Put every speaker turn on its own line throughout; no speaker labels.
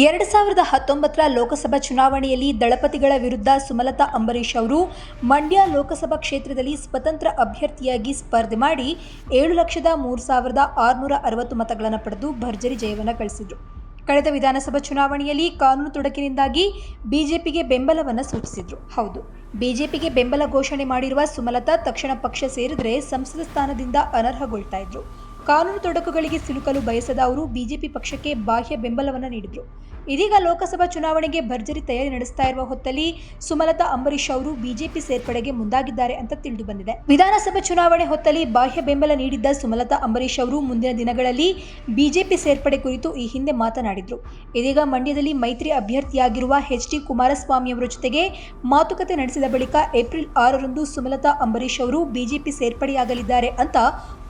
ಎರಡು ಸಾವಿರದ ಹತ್ತೊಂಬತ್ತರ ಲೋಕಸಭಾ ಚುನಾವಣೆಯಲ್ಲಿ ದಳಪತಿಗಳ ವಿರುದ್ಧ ಸುಮಲತಾ ಅಂಬರೀಶ್ ಅವರು ಮಂಡ್ಯ ಲೋಕಸಭಾ ಕ್ಷೇತ್ರದಲ್ಲಿ ಸ್ವತಂತ್ರ ಅಭ್ಯರ್ಥಿಯಾಗಿ ಸ್ಪರ್ಧೆ ಮಾಡಿ ಏಳು ಲಕ್ಷದ ಮೂರು ಸಾವಿರದ ಆರುನೂರ ಅರವತ್ತು ಮತಗಳನ್ನು ಪಡೆದು ಭರ್ಜರಿ ಜಯವನ್ನು ಗಳಿಸಿದರು. ಕಳೆದ ವಿಧಾನಸಭಾ ಚುನಾವಣೆಯಲ್ಲಿ ಕಾನೂನು ತೊಡಕಿನಿಂದಾಗಿ ಬಿಜೆಪಿಗೆ ಬೆಂಬಲವನ್ನು ಸೂಚಿಸಿದರು. ಹೌದು, ಬಿಜೆಪಿಗೆ ಬೆಂಬಲ ಘೋಷಣೆ ಮಾಡಿರುವ ಸುಮಲತಾ ತಕ್ಷಣ ಪಕ್ಷ ಸೇರಿದರೆ ಸಂಸದ ಸ್ಥಾನದಿಂದ ಅನರ್ಹಗೊಳ್ತಾ ಇದ್ರು. ಕಾನೂನು ತೊಡಕುಗಳಿಗೆ ಸಿಲುಕಲು ಬಯಸದ ಅವರು ಬಿಜೆಪಿ ಪಕ್ಷಕ್ಕೆ ಬಾಹ್ಯ ಬೆಂಬಲವನ್ನು ನೀಡಿದರು. ಇದೀಗ ಲೋಕಸಭಾ ಚುನಾವಣೆಗೆ ಭರ್ಜರಿ ತಯಾರಿ ನಡೆಸ್ತಾ ಇರುವ ಹೊತ್ತಲ್ಲಿ ಸುಮಲತಾ ಅಂಬರೀಶ್ ಅವರು ಬಿಜೆಪಿ ಸೇರ್ಪಡೆಗೆ ಮುಂದಾಗಿದ್ದಾರೆ ಅಂತ ತಿಳಿದು ಬಂದಿದೆ. ವಿಧಾನಸಭಾ ಚುನಾವಣೆ ಹೊತ್ತಲ್ಲಿ ಬಾಹ್ಯ ಬೆಂಬಲ ನೀಡಿದ್ದ ಸುಮಲತಾ ಅಂಬರೀಶ್ ಅವರು ಮುಂದಿನ ದಿನಗಳಲ್ಲಿ ಬಿಜೆಪಿ ಸೇರ್ಪಡೆ ಕುರಿತು ಈ ಹಿಂದೆ ಮಾತನಾಡಿದ್ರು. ಇದೀಗ ಮಂಡ್ಯದಲ್ಲಿ ಮೈತ್ರಿ ಅಭ್ಯರ್ಥಿಯಾಗಿರುವ ಎಚ್ ಡಿ ಕುಮಾರಸ್ವಾಮಿ ಅವರ ಜೊತೆಗೆ ಮಾತುಕತೆ ನಡೆಸಿದ ಬಳಿಕ ಏಪ್ರಿಲ್ ಆರರಂದು ಸುಮಲತಾ ಅಂಬರೀಶ್ ಅವರು ಬಿಜೆಪಿ ಸೇರ್ಪಡೆಯಾಗಲಿದ್ದಾರೆ ಅಂತ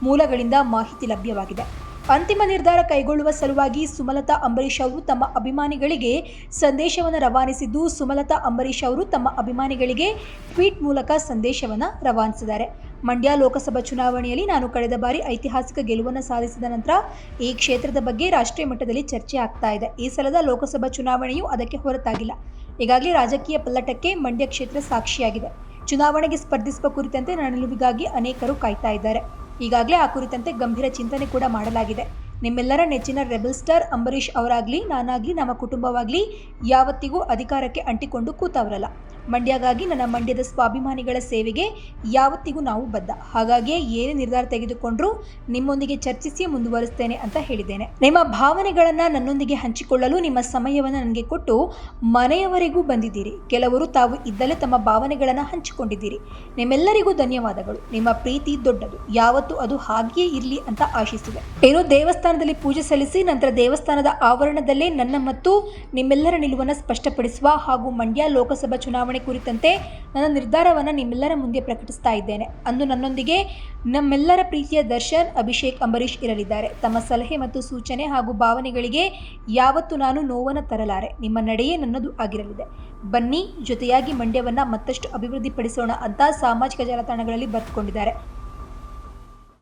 ಮೂಲಗಳಿಂದ ಮಾಹಿತಿ ಲಭ್ಯವಾಗಿದೆ. ಅಂತಿಮ ನಿರ್ಧಾರ ಕೈಗೊಳ್ಳುವ ಸಲುವಾಗಿ ಸುಮಲತಾ ಅಂಬರೀಷ್ ಅವರು ತಮ್ಮ ಅಭಿಮಾನಿಗಳಿಗೆ ಸಂದೇಶವನ್ನು ರವಾನಿಸಿದ್ದು, ಸುಮಲತಾ ಅಂಬರೀಷ್ ಅವರು ತಮ್ಮ ಅಭಿಮಾನಿಗಳಿಗೆ ಟ್ವೀಟ್ ಮೂಲಕ ಸಂದೇಶವನ್ನು ರವಾನಿಸಿದ್ದಾರೆ. ಮಂಡ್ಯ ಲೋಕಸಭಾ ಚುನಾವಣೆಯಲ್ಲಿ ನಾನು ಕಳೆದ ಬಾರಿ ಐತಿಹಾಸಿಕ ಗೆಲುವನ್ನು ಸಾಧಿಸಿದ ನಂತರ ಈ ಕ್ಷೇತ್ರದ ಬಗ್ಗೆ ರಾಷ್ಟ್ರೀಯ ಮಟ್ಟದಲ್ಲಿ ಚರ್ಚೆ ಆಗ್ತಾ ಇದೆ. ಈ ಸಲದ ಲೋಕಸಭಾ ಚುನಾವಣೆಯು ಅದಕ್ಕೆ ಹೊರತಾಗಿಲ್ಲ. ಈಗಾಗಲೇ ರಾಜಕೀಯ ಪಲ್ಲಟಕ್ಕೆ ಮಂಡ್ಯ ಕ್ಷೇತ್ರ ಸಾಕ್ಷಿಯಾಗಿದೆ. ಚುನಾವಣೆಗೆ ಸ್ಪರ್ಧಿಸುವ ಕುರಿತಂತೆ ನನ್ನ ನಿಲುವಿಗಾಗಿ ಅನೇಕರು ಕಾಯ್ತಾ ಇದ್ದಾರೆ. ಈಗಾಗಲೇ ಆ ಕುರಿತಂತೆ ಗಂಭೀರ ಚಿಂತನೆ ಕೂಡ ಮಾಡಲಾಗಿದೆ. ನಿಮ್ಮೆಲ್ಲರ ನೆಚ್ಚಿನ ರೆಬಲ್ ಸ್ಟಾರ್ ಅಂಬರೀಷ್ ಅವರಾಗಲಿ, ನಾನಾಗಲಿ, ನಮ್ಮ ಕುಟುಂಬವಾಗಲಿ, ಯಾವತ್ತಿಗೂ ಅಧಿಕಾರಕ್ಕೆ ಅಂಟಿಕೊಂಡು ಕೂತವರಲ್ಲ. ಮಂಡ್ಯಗಾಗಿ ನನ್ನ ಮಂಡ್ಯದ ಸ್ವಾಭಿಮಾನಿಗಳ ಸೇವೆಗೆ ಯಾವತ್ತಿಗೂ ನಾವು ಬದ್ಧ. ಹಾಗಾಗಿ ಏನೇ ನಿರ್ಧಾರ ತೆಗೆದುಕೊಂಡ್ರೂ ನಿಮ್ಮೊಂದಿಗೆ ಚರ್ಚಿಸಿ ಮುಂದುವರಿಸ್ತೇನೆ ಅಂತ ಹೇಳಿದ್ದೇನೆ. ನಿಮ್ಮ ಭಾವನೆಗಳನ್ನು ನನ್ನೊಂದಿಗೆ ಹಂಚಿಕೊಳ್ಳಲು ನಿಮ್ಮ ಸಮಯವನ್ನು ನನಗೆ ಕೊಟ್ಟು ಮನೆಯವರೆಗೂ ಬಂದಿದ್ದೀರಿ. ಕೆಲವರು ತಾವು ಇದ್ದಲೇ ತಮ್ಮ ಭಾವನೆಗಳನ್ನು ಹಂಚಿಕೊಂಡಿದ್ದೀರಿ. ನಿಮ್ಮೆಲ್ಲರಿಗೂ ಧನ್ಯವಾದಗಳು. ನಿಮ್ಮ ಪ್ರೀತಿ ದೊಡ್ಡದು. ಯಾವತ್ತೂ ಅದು ಹಾಗೆಯೇ ಇರಲಿ ಅಂತ ಆಶಿಸಿದೆ ಏನು ದೇವಸ್ಥಾನದಲ್ಲಿ ಪೂಜೆ ಸಲ್ಲಿಸಿ ನಂತರ ದೇವಸ್ಥಾನದ ಆವರಣದಲ್ಲೇ ನನ್ನ ಮತ್ತು ನಿಮ್ಮೆಲ್ಲರ ನಿಲುವನ್ನು ಸ್ಪಷ್ಟಪಡಿಸುವ ಹಾಗೂ ಮಂಡ್ಯ ಲೋಕಸಭಾ ಚುನಾವಣೆ ಕುರಿತಂತೆ ನನ್ನ ನಿರ್ಧಾರವನ್ನು ನಿಮ್ಮೆಲ್ಲರ ಮುಂದೆ ಪ್ರಕಟಿಸ್ತಾ ಇದ್ದೇನೆ. ಅಂದು ನನ್ನೊಂದಿಗೆ ನಮ್ಮೆಲ್ಲರ ಪ್ರೀತಿಯ ದರ್ಶನ್, ಅಭಿಷೇಕ್, ಅಂಬರೀಷ್ ಇರಲಿದ್ದಾರೆ. ತಮ್ಮ ಸಲಹೆ ಮತ್ತು ಸೂಚನೆ ಹಾಗೂ ಭಾವನೆಗಳಿಗೆ ಯಾವತ್ತೂ ನಾನು ನೋವನ್ನು ತರಲಾರೆ. ನಿಮ್ಮ ನಡೆಯೇ ನನ್ನದು ಆಗಿರಲಿದೆ. ಬನ್ನಿ, ಜೊತೆಯಾಗಿ ಮಂಡ್ಯವನ್ನು ಮತ್ತಷ್ಟು ಅಭಿವೃದ್ಧಿಪಡಿಸೋಣ ಅಂತ ಸಾಮಾಜಿಕ ಜಾಲತಾಣಗಳಲ್ಲಿ ಬರೆದುಕೊಂಡಿದ್ದಾರೆ.